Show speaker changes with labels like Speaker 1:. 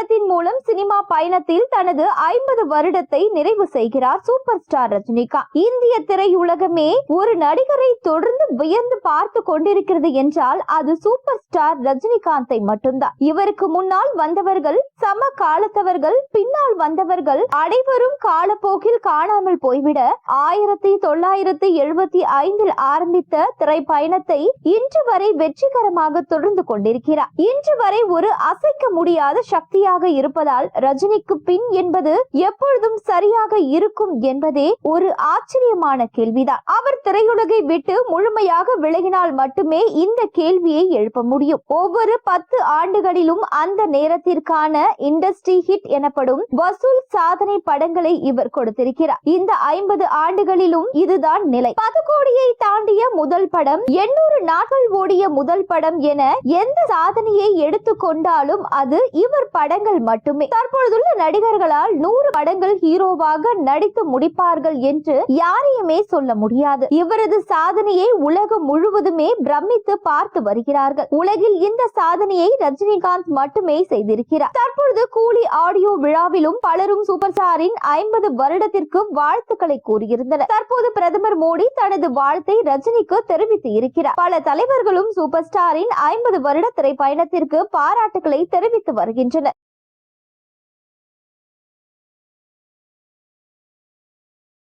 Speaker 1: படத்தின் மூலம் சினிமா பயணத்தில் தனது ஐம்பது வருடத்தை நிறைவு செய்கிறார் சூப்பர் ஸ்டார் ரஜினிகாந்த். இந்திய திரையுலகமே ஒரு நடிகரை தொடர்ந்து வியந்து பார்த்து கொண்டிருக்கிறது என்றால் அது சூப்பர் ஸ்டார் ரஜினிகாந்தை மட்டும்தான். இவருக்கு முன்னால் வந்தவர்கள் சம காலத்தவர்கள் பின்னால் வந்தவர்கள் அனைவரும் காலப்போக்கில் காணாமல் போய்விட ஆயிரத்தி தொள்ளாயிரத்தி எழுபத்தி ஐந்தில் ஆரம்பித்த திரைப்பயணத்தை இன்று வரை வெற்றிகரமாக தொடர்ந்து கொண்டிருக்கிறார். இன்று வரை ஒரு அசைக்க முடியாத சக்தியாக சரியாக இருப்பதால் ரஜினிக்கு பின் என்பது எப்பொழுதும் சரியாக இருக்கும் என்பதே ஒரு ஆச்சரியமான கேள்விதான். அவர் திரையுலகை விட்டு முழுமையாக விலகினால் மட்டுமே இந்த கேள்வியை எழுப்ப முடியும். ஒவ்வொரு பத்து ஆண்டுகளிலும் அந்த நேரத்திற்கான இண்டஸ்ட்ரி ஹிட் எனப்படும் வசூல் சாதனை படங்களை இவர் கொடுத்திருக்கிறார். இந்த ஐம்பது ஆண்டுகளிலும் இதுதான் நிலை. பது கோடியை தாண்டிய முதல் படம் எண்ணூறு நாட்கள் ஓடிய முதல் படம் என எந்த சாதனையை எடுத்துக்கொண்டாலும் அது இவர் பட படங்கள் மட்டுமே. தற்பொழுதுள்ள நடிகர்களால் நூறு படங்கள் ஹீரோவாக நடித்து முடிப்பார்கள் என்று யாரையுமே சொல்ல முடியாது. இவரது சாதனையை உலகம் முழுவதுமே பிரமித்து பார்த்து வருகிறார்கள். உலகில் இந்த சாதனையை ரஜினிகாந்த் மட்டுமே செய்திருக்கிறார். தற்பொழுது கூலி ஆடியோ விழாவிலும் பலரும் சூப்பர் ஸ்டாரின் ஐம்பது வருடத்திற்கு வாழ்த்துக்களை கூறியிருந்தனர். தற்போது பிரதமர் மோடி தனது வாழ்த்தை ரஜினிக்கு தெரிவித்து இருக்கிறார். பல தலைவர்களும் சூப்பர் ஸ்டாரின் ஐம்பது வருட திரைப்பயணத்திற்கு பாராட்டுகளை தெரிவித்து வருகின்றனர்.